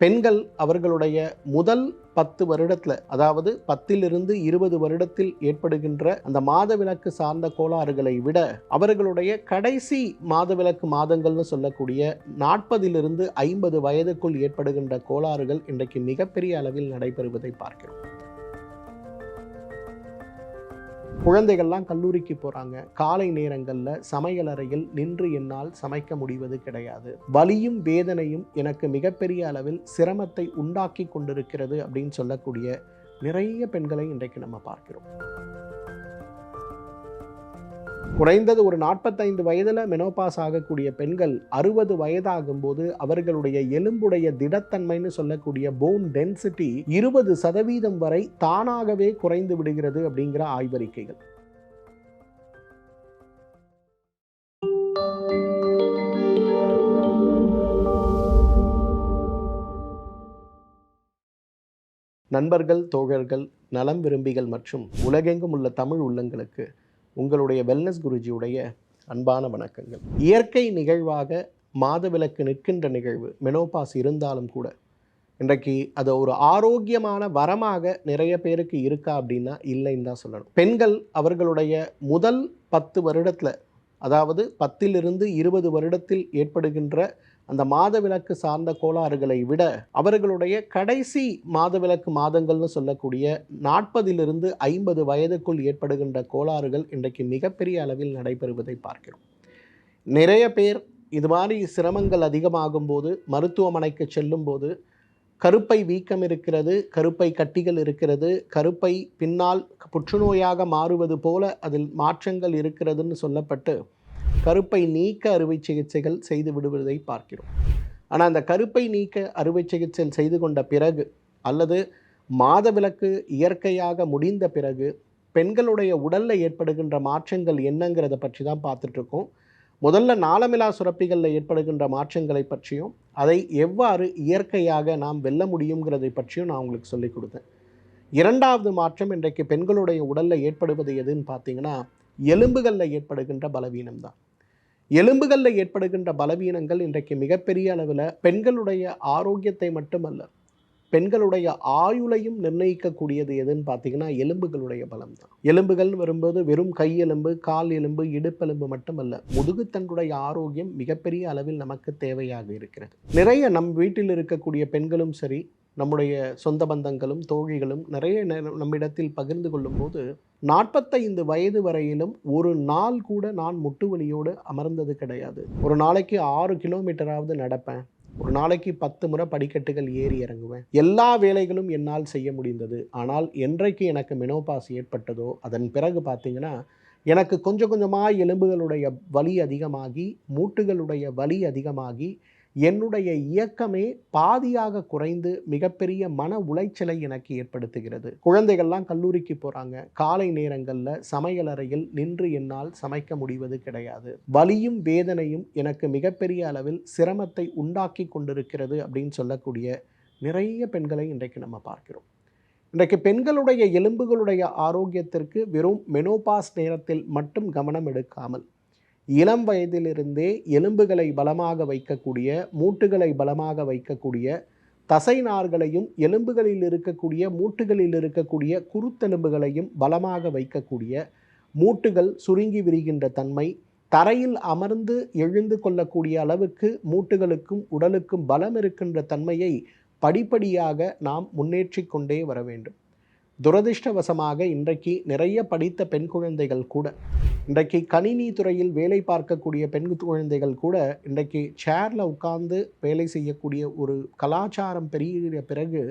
பெண்கள் அவர்களுடைய முதல் பத்து வருடத்தில் அதாவது பத்திலிருந்து இருபது வருடத்தில் ஏற்படுகின்ற அந்த மாதவிலக்கு சார்ந்த கோளாறுகளை விட அவர்களுடைய கடைசி மாதவிலக்கு மாதங்கள்னு சொல்லக்கூடிய நாற்பதிலிருந்து ஐம்பது வயதுக்குள் ஏற்படுகின்ற கோளாறுகள் இன்றைக்கு மிகப்பெரிய அளவில் நடைபெறுவதை பார்க்கிறோம். குழந்தைகள்லாம் கல்லூரிக்கு போகிறாங்க காலை நேரங்களில் சமையல் அறையில் நின்று என்னால் சமைக்க முடிவது கிடையாது. வலியும் வேதனையும் எனக்கு மிகப்பெரிய அளவில் சிரமத்தை உண்டாக்கி கொண்டிருக்கிறது அப்படின்னு சொல்லக்கூடிய நிறைய பெண்களை இன்றைக்கு நம்ம பார்க்கிறோம். குறைந்தது ஒரு நாற்பத்தைந்து வயதில் மெனோபாஸ் ஆகக்கூடிய பெண்கள் அறுபது வயதாகும்போது அவர்களுடைய எலும்புடைய திடத்தன்மைன்னு சொல்லக்கூடிய போன் டென்சிட்டி இருபது சதவீதம் வரை தானாகவே குறைந்து விடுகிறது அப்படிங்கிற ஆய்வறிக்கைகள். நண்பர்கள் தோழர்கள் நலம் விரும்பிகள் மற்றும் உலகெங்கும் உள்ள தமிழ் உள்ளங்களுக்கு உங்களுடைய வெல்னஸ் குருஜியுடைய அன்பான வணக்கங்கள். இயற்கை நிகழ்வாக மாதவிலக்கு நிற்கின்ற நிகழ்வு மெனோபாஸ் இருந்தாலும் கூட இன்றைக்கு அது ஒரு ஆரோக்கியமான வரமாக நிறைய பேருக்கு இருக்கா அப்படின்னா இல்லைன்னு தான் சொல்லணும். பெண்கள் அவர்களுடைய முதல் பத்து வருடத்தில் அதாவது பத்திலிருந்து இருபது வருடத்தில் ஏற்படுகின்ற அந்த மாதவிலக்கு சார்ந்த கோளாறுகளை விட அவர்களுடைய கடைசி மாதவிலக்கு மாதங்கள்னு சொல்லக்கூடிய நாற்பதிலிருந்து ஐம்பது வயதுக்குள் ஏற்படுகின்ற கோளாறுகள் இன்றைக்கு மிகப்பெரிய அளவில் நடைபெறுவதை பார்க்கிறோம். நிறைய பேர் இது மாதிரி சிரமங்கள் அதிகமாகும் போது மருத்துவமனைக்கு செல்லும்போது கருப்பை வீக்கம் இருக்கிறது கருப்பை கட்டிகள் இருக்கிறது கருப்பை பின்னால் புற்றுநோயாக மாறுவது போல அதில் மாற்றங்கள் இருக்கிறதுன்னு சொல்லப்பட்டு கருப்பை நீக்க அறுவை சிகிச்சைகள் செய்து விடுவதை பார்க்கிறோம். ஆனால் அந்த கருப்பை நீக்க அறுவை சிகிச்சைகள் செய்து கொண்ட பிறகு அல்லது மாதவிலக்கு இயற்கையாக முடிந்த பிறகு பெண்களுடைய உடலில் ஏற்படுகின்ற மாற்றங்கள் என்னங்கிறத பற்றி தான் பார்த்துட்ருக்கோம். முதல்ல நாளமிலா சுரப்பிகளில் ஏற்படுகின்ற மாற்றங்களை பற்றியும் அதை எவ்வாறு இயற்கையாக நாம் வெல்ல முடியுங்கிறதை பற்றியும் நான் உங்களுக்கு சொல்லிக் கொடுத்தேன். இரண்டாவது மாற்றம் இன்றைக்கு பெண்களுடைய உடலில் ஏற்படுவது எதுன்னு பார்த்தீங்கன்னா எலும்புகளில் ஏற்படுகின்ற பலவீனம் தான் எலும்புகளில் ஏற்படுகின்ற பலவீனங்கள் இன்றைக்கு மிகப்பெரிய அளவில் பெண்களுடைய ஆரோக்கியத்தை மட்டுமல்ல பெண்களுடைய ஆயுளையும் நிர்ணயிக்கக்கூடியது எதுன்னு பார்த்தீங்கன்னா எலும்புகளுடைய பலம் தான் எலும்புகள்னு வரும்போது வெறும் கை எலும்பு கால் எலும்பு இடுப்பெலும்பு மட்டுமல்ல முதுகுத்தண்டுடைய ஆரோக்கியம் மிகப்பெரிய அளவில் நமக்கு தேவையாக இருக்கிறது. நிறைய நம் வீட்டில் இருக்கக்கூடிய பெண்களும் சரி நம்முடைய சொந்த பந்தங்களும் தோழிகளும் நிறைய நேரம் நம்மிடத்தில் பகிர்ந்து கொள்ளும்போது நாற்பத்தைந்து வயது வரையிலும் ஒரு நாள் கூட நான் முட்டு வலியோடு அமர்ந்தது கிடையாது. ஒரு நாளைக்கு ஆறு கிலோமீட்டராவது நடப்பேன். ஒரு நாளைக்கு பத்து முறை படிக்கட்டுகள் ஏறி இறங்குவேன். எல்லா வேலைகளும் என்னால் செய்ய முடிந்தது. ஆனால் என்றைக்கு எனக்கு மெனோபாஸ் ஏற்பட்டதோ அதன் பிறகு பார்த்தீங்கன்னா எனக்கு கொஞ்சம் கொஞ்சமாக எலும்புகளுடைய வலி அதிகமாகி மூட்டுகளுடைய வலி அதிகமாகி என்னுடைய இயக்கமே பாதியாக குறைந்து மிகப்பெரிய மன உளைச்சலை எனக்கு ஏற்படுத்துகிறது. குழந்தைகள்லாம் கல்லூரிக்கு போகிறாங்க காலை நேரங்களில் சமையல் அறையில் நின்று என்னால் சமைக்க முடிவது கிடையாது. வலியும் வேதனையும் எனக்கு மிகப்பெரிய அளவில் சிரமத்தை உண்டாக்கி கொண்டிருக்கிறது அப்படின்னு சொல்லக்கூடிய நிறைய பெண்களை இன்றைக்கு நம்ம பார்க்கிறோம். இன்றைக்கு பெண்களுடைய எலும்புகளுடைய ஆரோக்கியத்திற்கு வெறும் மெனோபாஸ் நேரத்தில் மட்டும் கவனம் எடுக்காமல் இளம் வயதிலிருந்தே எலும்புகளை பலமாக வைக்கக்கூடிய மூட்டுகளை பலமாக வைக்கக்கூடிய தசை நார்களையும் எலும்புகளில் இருக்கக்கூடிய மூட்டுகளில் இருக்கக்கூடிய குருத்தெலும்புகளையும் பலமாக வைக்கக்கூடிய மூட்டுகள் சுருங்கி விரிகின்ற தன்மை தரையில் அமர்ந்து எழுந்து கொள்ளக்கூடிய அளவுக்கு மூட்டுகளுக்கும் உடலுக்கும் பலம் இருக்கின்ற தன்மையை படிப்படியாக நாம் முன்னேற்றி கொண்டே வர வேண்டும். துரதிர்ஷ்டவசமாக இன்றைக்கு நிறைய படித்த பெண் குழந்தைகள் கூட இன்றைக்கு கணினி துறையில் வேலை பார்க்கக்கூடிய பெண் குழந்தைகள் கூட இன்றைக்கு சேரில் உட்கார்ந்து வேலை செய்யக்கூடிய ஒரு கலாச்சாரம் பெருகிற பிறகு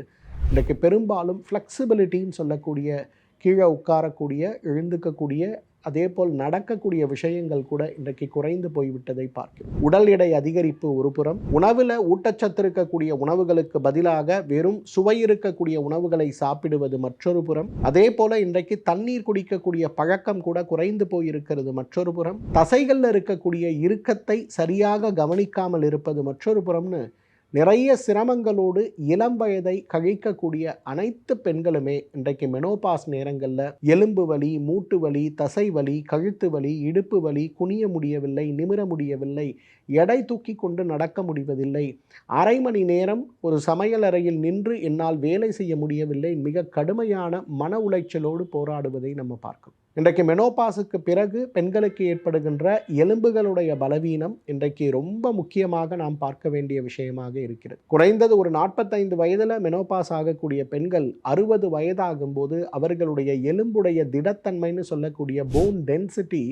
இன்றைக்கு பெரும்பாலும் ஃப்ளெக்சிபிலிட்டின்னு சொல்லக்கூடிய கீழே உட்காரக்கூடிய எழுந்துக்கக்கூடிய அதே போல் நடக்கக்கூடிய விஷயங்கள் கூட இன்றைக்கு குறைந்து போய்விட்டதை பார்க்கிறோம். உடல் எடை அதிகரிப்பு ஒரு புறம் உணவில் ஊட்டச்சத்து இருக்கக்கூடிய உணவுகளுக்கு பதிலாக வெறும் சுவை இருக்கக்கூடிய உணவுகளை சாப்பிடுவது மற்றொரு புறம் அதே போல இன்றைக்கு தண்ணீர் குடிக்கக்கூடிய பழக்கம் கூட குறைந்து போயிருக்கிறது மற்றொரு புறம் தசைகளில் இருக்கக்கூடிய இறுக்கத்தை சரியாக கவனிக்காமல் இருப்பது மற்றொரு புறம்னு நிறைய சிரமங்களோடு இளம் வயதை கழிக்கக்கூடிய அனைத்து பெண்களுமே இன்றைக்கு மெனோபாஸ் நேரங்களில் எலும்பு வலி மூட்டு வலி தசை வலி கழுத்து வலி இடுப்பு வலி குனிய முடியவில்லை நிமிர முடியவில்லை எடை தூக்கி கொண்டு நடக்க முடிவதில்லை. அரை மணி நேரம் ஒரு சமையல் அறையில் நின்று என்னால் வேலை செய்ய முடியவில்லை. மிக கடுமையான மன உளைச்சலோடு போராடுவதை நம்ம பார்க்கணும். இன்றைக்கு மெனோபாஸுக்கு பிறகு பெண்களுக்கு ஏற்படுகின்ற எலும்புகளுடைய பலவீனம் இன்றைக்கு ரொம்ப முக்கியமாக நாம் பார்க்க வேண்டிய விஷயமாக இருக்கிறது. குறைந்தது ஒரு நாற்பத்தைந்து வயதில் மெனோபாஸ் ஆகக்கூடிய பெண்கள் அறுபது வயதாகும் போது அவர்களுடைய எலும்புடைய திடத்தன்மைன்னு சொல்லக்கூடிய போன் டென்சிட்டி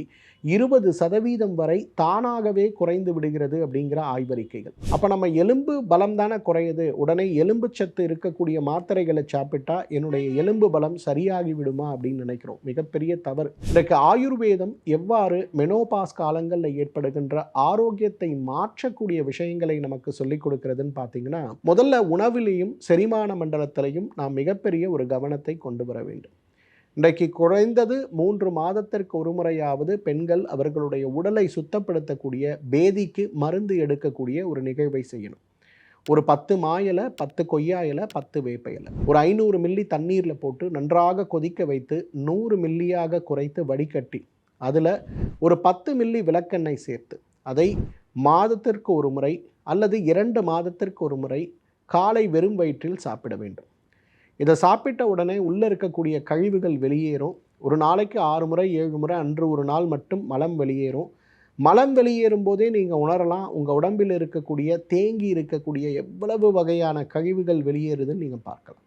இருபது சதவீதம் வரை தானாகவே குறைந்து விடுகிறது அப்படிங்கிற ஆய்வறிக்கைகள். அப்போ நம்ம எலும்பு பலம் தானே குறையுது? உடனே எலும்பு சத்து இருக்கக்கூடிய மாத்திரைகளை சாப்பிட்டா என்னுடைய எலும்பு பலம் சரியாகி விடுமா அப்படின்னு நினைக்கிறோம். மிகப்பெரிய தவறு இன்றைக்கு ஆயுர்வேதம் எவ்வாறு மெனோபாஸ் காலங்களில் ஏற்படுகின்ற ஆரோக்கியத்தை மாற்றக்கூடிய விஷயங்களை நமக்கு சொல்லிக் கொடுக்கிறதுன்னு பார்த்தீங்கன்னா முதல்ல உணவிலையும் செரிமான மண்டலத்திலையும் நாம் மிகப்பெரிய ஒரு கவனத்தை கொண்டு வர வேண்டும். இன்றைக்கு குறைந்தது மூன்று மாதத்திற்கு ஒரு முறையாவது பெண்கள் அவர்களுடைய உடலை சுத்தப்படுத்தக்கூடிய பேதிக்கு மருந்து எடுக்கக்கூடிய ஒரு நிகழ்வை செய்யணும். ஒரு பத்து மாயலை பத்து கொய்யா இலை பத்து வேப்ப இலை ஒரு ஐநூறு மில்லி தண்ணீரில் போட்டு நன்றாக கொதிக்க வைத்து நூறு மில்லியாக குறைத்து வடிகட்டி அதில் ஒரு பத்து மில்லி விளக்கெண்ணெய் சேர்த்து அதை மாதத்திற்கு ஒரு முறை அல்லது இரண்டு மாதத்திற்கு ஒரு முறை காலை வெறும் வயிற்றில் சாப்பிட வேண்டும். இதை சாப்பிட்ட உடனே உள்ளே இருக்கக்கூடிய கழிவுகள் வெளியேறும். ஒரு நாளைக்கு ஆறு முறை ஏழு முறை அன்று ஒரு நாள் மட்டும் மலம் வெளியேறும். மலம் வெளியேறும் போதே நீங்கள் உணரலாம். உங்கள் உடம்பில் இருக்கக்கூடிய தேங்கி இருக்கக்கூடிய எவ்வளவு வகையான கழிவுகள் வெளியேறுதுன்னு நீங்கள் பார்க்கலாம்.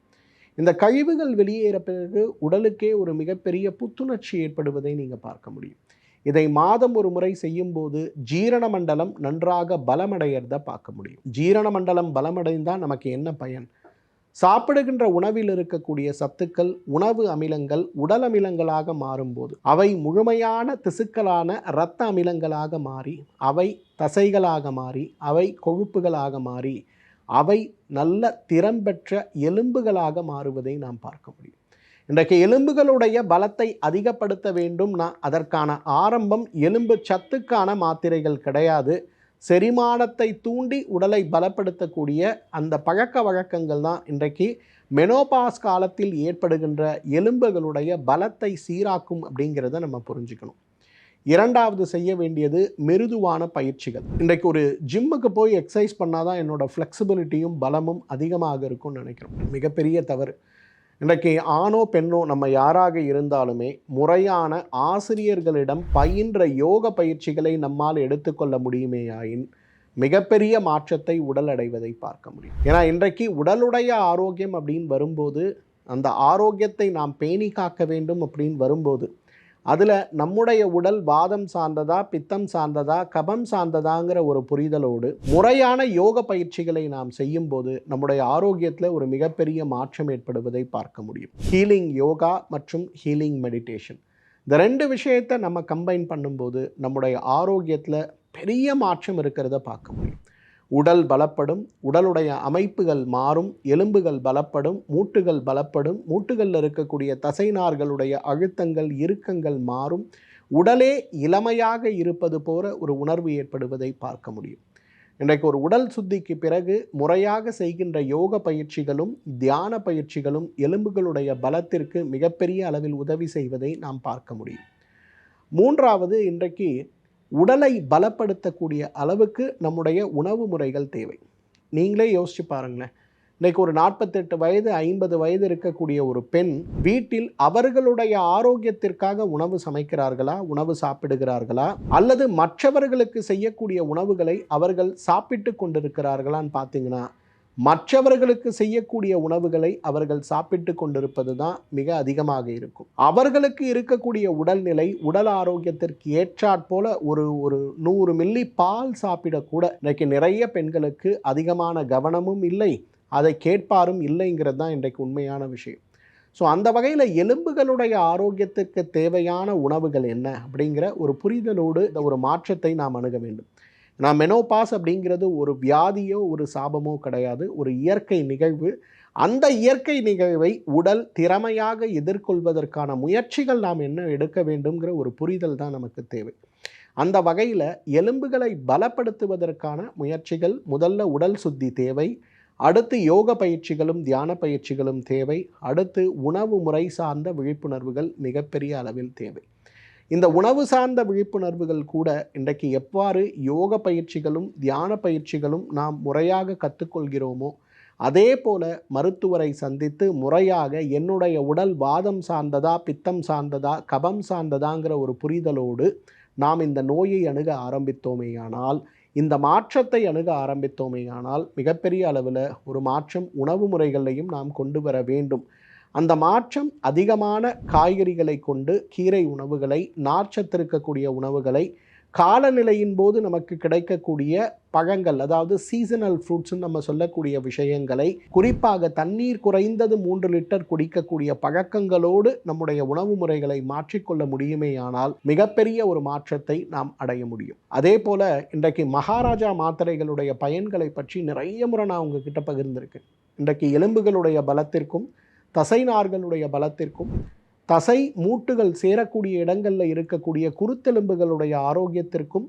இந்த கழிவுகள் வெளியேற பிறகு உடலுக்கே ஒரு மிகப்பெரிய புத்துணர்ச்சி ஏற்படுவதை நீங்கள் பார்க்க முடியும். இதை மாதம் ஒரு முறை செய்யும்போது ஜீரண மண்டலம் நன்றாக பலமடைகிறத பார்க்க முடியும். ஜீரண மண்டலம் பலமடைந்தால் நமக்கு என்ன பயன்? சாப்பிடுகின்ற உணவில் இருக்கக்கூடிய சத்துக்கள் உணவு அமிலங்கள் உடல் அமிலங்களாக மாறும்போது அவை முழுமையான திசுக்களான இரத்த அமிலங்களாக மாறி அவை தசைகளாக மாறி அவை கொழுப்புகளாக மாறி அவை நல்ல திறம்பெற்ற எலும்புகளாக மாறுவதை நாம் பார்க்க முடியும். இன்றைக்கு எலும்புகளுடைய பலத்தை அதிகப்படுத்த வேண்டும். நான் அதற்கான ஆரம்பம் எலும்பு சத்துக்கான மாத்திரைகள் கிடையாது. செரிமானத்தை தூண்டி உடலை பலப்படுத்தக்கூடிய அந்த பழக்க வழக்கங்கள் தான் இன்றைக்கு மெனோபாஸ் காலத்தில் ஏற்படுகின்ற எலும்புகளுடைய பலத்தை சீராக்கும் அப்படிங்கிறத நம்ம புரிஞ்சுக்கணும். இரண்டாவது செய்ய வேண்டியது மிருதுவான பயிற்சிகள். இன்றைக்கு ஒரு ஜிம்முக்கு போய் எக்ஸசைஸ் பண்ணாதான் என்னோட ஃப்ளெக்சிபிலிட்டியும் பலமும் அதிகமாக இருக்கும்னு நினைக்கிறோம். மிகப்பெரிய தவறு. இன்றைக்கு ஆணோ பெண்ணோ நம்ம யாராக இருந்தாலுமே முறையான ஆசிரியர்களிடம் பயின்ற யோக பயிற்சிகளை நம்மால் எடுத்துக்கொள்ள முடியுமேயாயின் மிகப்பெரிய மாற்றத்தை உடல் அடைவதை பார்க்க முடியும். ஏன்னா இன்றைக்கு உடலுடைய ஆரோக்கியம் அப்படின்னு வரும்போது அந்த ஆரோக்கியத்தை நாம் பேணி காக்க வேண்டும் அப்படின்னு வரும்போது அதில் நம்முடைய உடல் வாதம் சார்ந்ததா பித்தம் சார்ந்ததா கபம் சார்ந்ததாங்கிற ஒரு புரிதலோடு முறையான யோக பயிற்சிகளை நாம் செய்யும்போது நம்முடைய ஆரோக்கியத்தில் ஒரு மிகப்பெரிய மாற்றம் ஏற்படுவதை பார்க்க முடியும். ஹீலிங் யோகா மற்றும் ஹீலிங் மெடிடேஷன் இந்த ரெண்டு விஷயத்தை நம்ம கம்பைன் பண்ணும்போது நம்முடைய ஆரோக்கியத்தில் பெரிய மாற்றம் இருக்கிறத பார்க்க முடியும். உடல் பலப்படும் உடலுடைய அமைப்புகள் மாறும் எலும்புகள் பலப்படும் மூட்டுகள் பலப்படும் மூட்டுகளில் இருக்கக்கூடிய தசைநார்களுடைய அழுத்தங்கள் இறுக்கங்கள் மாறும். உடலே இளமையாக இருப்பது போல ஒரு உணர்வு ஏற்படுவதை பார்க்க முடியும். இன்றைக்கு ஒரு உடல் சுத்திக்கு பிறகு முறையாக செய்கின்ற யோக பயிற்சிகளும் தியான பயிற்சிகளும் எலும்புகளுடைய பலத்திற்கு மிகப்பெரிய அளவில் உதவி செய்வதை நாம் பார்க்க முடியும். மூன்றாவது இன்றைக்கு உடலை பலப்படுத்தக்கூடிய அளவுக்கு நம்முடைய உணவு முறைகள் தேவை. நீங்களே யோசிச்சு பாருங்களேன். இன்றைக்கு ஒரு நாற்பத்தெட்டு வயது ஐம்பது வயது இருக்கக்கூடிய ஒரு பெண் வீட்டில் அவர்களுடைய ஆரோக்கியத்திற்காக உணவு சமைக்கிறார்களா உணவு சாப்பிடுகிறார்களா அல்லது மற்றவர்களுக்கு செய்யக்கூடிய உணவுகளை அவர்கள் சாப்பிட்டு கொண்டிருக்கிறார்களான்னு பார்த்தீங்கன்னா மற்றவர்களுக்கு செய்யக்கூடிய உணவுகளை அவர்கள் சாப்பிட்டு கொண்டிருப்பது தான் மிக அதிகமாக இருக்கும். அவர்களுக்கு இருக்கக்கூடிய உடல்நிலை உடல் ஆரோக்கியத்திற்கு ஏற்றாற் போல ஒரு ஒரு நூறு மில்லி பால் சாப்பிடக்கூட இன்றைக்கு நிறைய பெண்களுக்கு அதிகமான கவனமும் இல்லை அதை கேட்பாரும் இல்லைங்கிறது தான் இன்றைக்கு உண்மையான விஷயம். ஸோ அந்த வகையில் எலும்புகளுடைய ஆரோக்கியத்திற்கு தேவையான உணவுகள் என்ன அப்படிங்கிற ஒரு புரிதலோடு இந்த ஒரு மாற்றத்தை நாம் அணுக வேண்டும். நான் மெனோபாஸ் அப்படிங்கிறது ஒரு வியாதியோ ஒரு சாபமோ கிடையாது. ஒரு இயற்கை நிகழ்வு. அந்த இயற்கை நிகழ்வை உடல் திறமையாக எதிர்கொள்வதற்கான முயற்சிகள் நாம் என்ன எடுக்க வேண்டுங்கிற ஒரு புரிதல் தான் நமக்கு தேவை. அந்த வகையில் எலும்புகளை பலப்படுத்துவதற்கான முயற்சிகள் முதல்ல உடல் சுத்தி தேவை. அடுத்து யோக பயிற்சிகளும் தியான பயிற்சிகளும் தேவை. அடுத்து உணவு முறை சார்ந்த விழிப்புணர்வுகள் மிகப்பெரிய அளவில் தேவை. இந்த உணவு சார்ந்த விழிப்புணர்வுகள் கூட இன்றைக்கு எவ்வாறு யோக பயிற்சிகளும் தியான பயிற்சிகளும் நாம் முறையாக கற்றுக்கொள்கிறோமோ அதே போல மருத்துவரை சந்தித்து முறையாக என்னுடைய உடல் வாதம் சார்ந்ததா பித்தம் சார்ந்ததா கபம் சார்ந்ததாங்கிற ஒரு புரிதலோடு நாம் இந்த நோயை அணுக ஆரம்பித்தோமேயானால் இந்த மாற்றத்தை அணுக ஆரம்பித்தோமேயானால் மிகப்பெரிய அளவில் ஒரு மாற்றம் உணவு முறைகளையும் நாம் கொண்டு வர வேண்டும். அந்த மாற்றம் அதிகமான காய்கறிகளை கொண்டு கீரை உணவுகளை நார்ச்சத்து இருக்கக்கூடிய உணவுகளை காலநிலையின் போது நமக்கு கிடைக்கக்கூடிய பழங்கள் அதாவது சீசனல் ஃப்ரூட்ஸ்னு நம்ம சொல்லக்கூடிய விஷயங்களை குறிப்பாக தண்ணீர் குறைந்தது மூன்று லிட்டர் குடிக்கக்கூடிய பழக்கங்களோடு நம்முடைய உணவு முறைகளை மாற்றிக்கொள்ள முடியுமேயானால் மிகப்பெரிய ஒரு மாற்றத்தை நாம் அடைய முடியும். அதே போல இன்றைக்கு மகாராஜா மாத்திரைகளுடைய பயன்களை பற்றி நிறைய முறை நான் உங்ககிட்ட பகிர்ந்திருக்கேன். இன்றைக்கு எலும்புகளுடைய பலத்திற்கும் தசை நார்களுடைய பலத்திற்கும் தசை மூட்டுகள் சேரக்கூடிய இடங்களில் இருக்கக்கூடிய குருத்தெலும்புகளுடைய ஆரோக்கியத்திற்கும்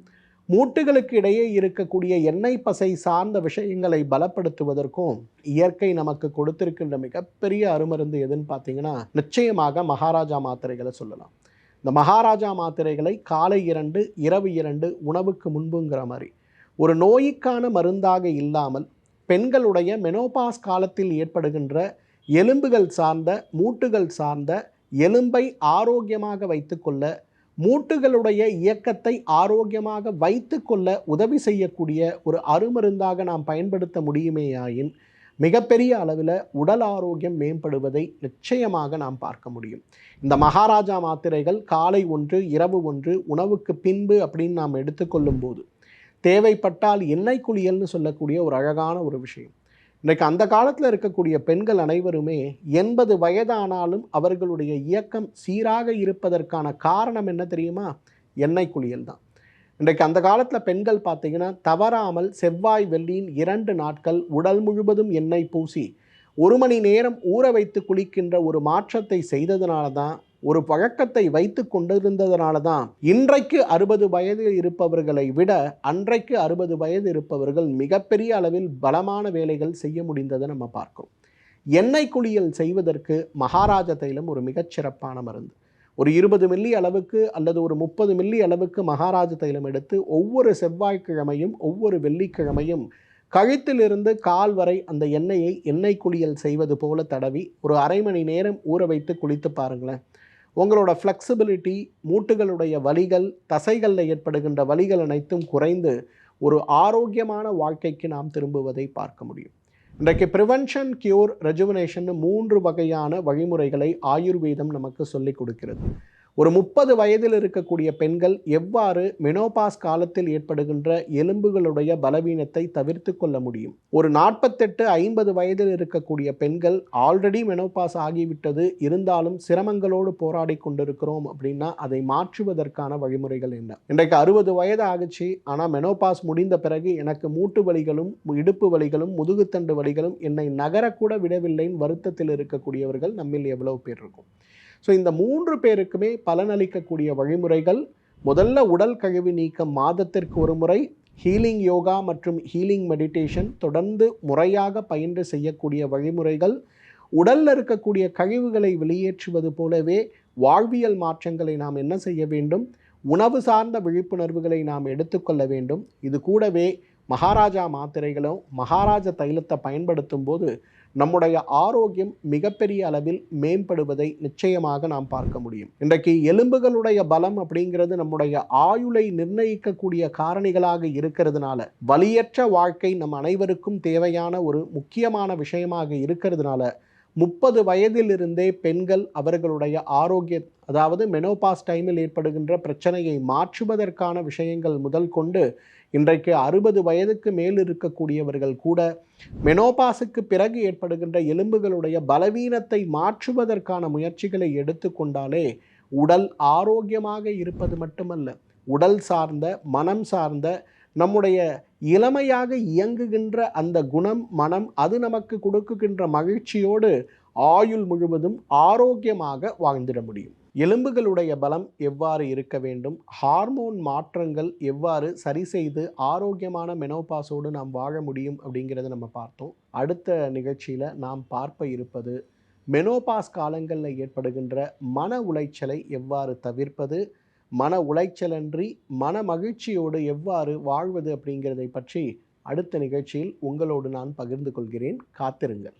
மூட்டுகளுக்கு இடையே இருக்கக்கூடிய எண்ணெய் பசை சார்ந்த விஷயங்களை பலப்படுத்துவதற்கும் இயற்கை நமக்கு கொடுத்திருக்கின்ற மிகப்பெரிய அருமருந்து எதுன்னு பார்த்தீங்கன்னா நிச்சயமாக மகாராஜா மாத்திரைகளை சொல்லலாம். இந்த மகாராஜா மாத்திரைகளை காலை இரண்டு இரவு இரண்டு உணவுக்கு முன்புங்கிற மாதிரி. ஒரு நோய்க்கான மருந்தாக இல்லாமல் பெண்களுடைய மெனோபாஸ் காலத்தில் ஏற்படுகின்ற எலும்புகள் சார்ந்த மூட்டுகள் சார்ந்த எலும்பை ஆரோக்கியமாக வைத்துக்கொள்ள மூட்டுகளுடைய இயக்கத்தை ஆரோக்கியமாக வைத்துக்கொள்ள உதவி செய்யக்கூடிய ஒரு அருமருந்தாக நாம் பயன்படுத்த முடியுமேயாயின் மிகப்பெரிய அளவில் உடல் ஆரோக்கியம் மேம்படுவதை நிச்சயமாக நாம் பார்க்க முடியும். இந்த மகாராஜா மாத்திரைகள் காலை ஒன்று இரவு ஒன்று உணவுக்கு பின்பு அப்படின்னு நாம் எடுத்துக்கொள்ளும் போது தேவைப்பட்டால் எண்ணெய் குளியல்னு சொல்லக்கூடிய ஒரு அழகான ஒரு விஷயம். இன்றைக்கு அந்த காலத்தில் இருக்கக்கூடிய பெண்கள் அனைவருமே எண்பது வயதானாலும் அவர்களுடைய இயக்கம் சீராக இருப்பதற்கான காரணம் என்ன தெரியுமா? எண்ணெய் குளியல் தான். இன்றைக்கு அந்த காலத்தில் பெண்கள் பார்த்தீங்கன்னா தவறாமல் செவ்வாய் வெள்ளியின் இரண்டு நாட்கள் உடல் முழுவதும் எண்ணெய் பூசி ஒரு மணி நேரம் ஊற வைத்து குளிக்கின்ற ஒரு மாற்றத்தை செய்ததுனால தான் ஒரு பழக்கத்தை வைத்து கொண்டிருந்ததுனால தான் இன்றைக்கு அறுபது வயது இருப்பவர்களை விட அன்றைக்கு அறுபது வயது இருப்பவர்கள் மிகப்பெரிய அளவில் பலமான வேலைகள் செய்ய முடிந்ததை நம்ம பார்க்கிறோம். எண்ணெய் குளியல் செய்வதற்கு மகாராஜ தைலம் ஒரு மிகச்சிறப்பான மருந்து. ஒரு இருபது மில்லி அளவுக்கு அல்லது ஒரு முப்பது மில்லி அளவுக்கு மகாராஜ தைலம் எடுத்து ஒவ்வொரு செவ்வாய்க்கிழமையும் ஒவ்வொரு வெள்ளிக்கிழமையும் கழுத்திலிருந்து கால் வரை அந்த எண்ணெயை எண்ணெய் குளியல் செய்வது போல தடவி ஒரு அரை மணி நேரம் ஊற வைத்து குளித்து பாருங்களேன். உங்களோட ஃப்ளெக்சிபிலிட்டி மூட்டுகளுடைய வலிகள் தசைகளில் ஏற்படுகின்ற வலிகள் அனைத்தும் குறைந்து ஒரு ஆரோக்கியமான வாழ்க்கைக்கு நாம் திரும்புவதை பார்க்க முடியும். இன்றைக்கு ப்ரிவென்ஷன் கியூர் ரெஜுவனேஷன் மூன்று வகையான வழிமுறைகளை ஆயுர்வேதம் நமக்கு சொல்லிக் கொடுக்கிறது. ஒரு முப்பது வயதில் இருக்கக்கூடிய பெண்கள் எவ்வாறு மெனோபாஸ் காலத்தில் ஏற்படுகின்ற எலும்புகளுடைய பலவீனத்தை தவிர்த்து கொள்ள முடியும்? ஒரு நாற்பத்தெட்டு ஐம்பது வயதில் இருக்கக்கூடிய பெண்கள் ஆல்ரெடி மெனோபாஸ் ஆகிவிட்டது இருந்தாலும் சிரமங்களோடு போராடி கொண்டிருக்கிறோம் அப்படின்னா அதை மாற்றுவதற்கான வழிமுறைகள் என்ன? இன்றைக்கு அறுபது வயது ஆகுச்சு ஆனால் மெனோபாஸ் முடிந்த பிறகு எனக்கு மூட்டு வலிகளும் இடுப்பு வலிகளும் முதுகுத்தண்டு வலிகளும் என்னை நகரக்கூட விடவில்லைன்னு வருத்தத்தில் இருக்கக்கூடியவர்கள் நம்மில் எவ்வளவு பேர் இருக்கும். ஸோ இந்த மூன்று பேருக்குமே பலனளிக்கக்கூடிய வழிமுறைகள் முதல்ல உடல் கழிவு நீக்கம் மாதத்திற்கு ஒரு முறை ஹீலிங் யோகா மற்றும் ஹீலிங் மெடிடேஷன் தொடர்ந்து முறையாக பயின்று செய்யக்கூடிய வழிமுறைகள் உடலில் இருக்கக்கூடிய கழிவுகளை வெளியேற்றுவது போலவே வாழ்வியல் மாற்றங்களை நாம் என்ன செய்ய வேண்டும் உணவு சார்ந்த விழிப்புணர்வுகளை நாம் எடுத்துக்கொள்ள வேண்டும். இது கூடவே மகாராஜா மாத்திரைகளும் மகாராஜா தைலத்தை பயன்படுத்தும் போது நம்முடைய ஆரோக்கியம் மிகப்பெரிய அளவில் மேம்படுவதை நிச்சயமாக நாம் பார்க்க முடியும். இன்றைக்கு எலும்புகளுடைய பலம் அப்படிங்கிறது நம்முடைய ஆயுளை நிர்ணயிக்கக்கூடிய காரணிகளாக இருக்கிறதுனால வலியற்ற வாழ்க்கை நம் அனைவருக்கும் தேவையான ஒரு முக்கியமான விஷயமாக இருக்கிறதுனால முப்பது வயதிலிருந்தே பெண்கள் அவர்களுடைய ஆரோக்கிய அதாவது மெனோபாஸ் டைமில் ஏற்படுகின்ற பிரச்சனையை மாற்றுவதற்கான விஷயங்கள் முதல் கொண்டு இன்றைக்கு அறுபது வயதுக்கு மேல் இருக்கக்கூடியவர்கள் கூட மெனோபாஸுக்கு பிறகு ஏற்படுகின்ற எலும்புகளுடைய பலவீனத்தை மாற்றுவதற்கான முயற்சிகளை எடுத்துக்கொண்டாலே உடல் ஆரோக்கியமாக இருப்பது மட்டுமல்ல உடல் சார்ந்த மனம் சார்ந்த நம்முடைய இளமையாக இயங்குகின்ற அந்த குணம் மனம் அது நமக்கு கொடுக்குகின்ற மகிழ்ச்சியோடு ஆயுள் முழுவதும் ஆரோக்கியமாக வாழ்ந்திட முடியும். எலும்புகளுடைய பலம் எவ்வாறு இருக்க வேண்டும்? ஹார்மோன் மாற்றங்கள் எவ்வாறு சரி செய்து ஆரோக்கியமான மெனோபாஸோடு நாம் வாழ முடியும் அப்படிங்கிறத நம்ம பார்த்தோம். அடுத்த நிகழ்ச்சியில் நாம் பார்ப்ப இருப்பது மெனோபாஸ் காலங்களில் ஏற்படுகின்ற மன உளைச்சலை எவ்வாறு தவிர்ப்பது? மன உளைச்சலன்றி மன மகிழ்ச்சியோடு எவ்வாறு வாழ்வது அப்படிங்கிறதை பற்றி அடுத்த நிகழ்ச்சியில் உங்களோடு நான் பகிர்ந்து கொள்கிறேன். காத்திருங்கள்.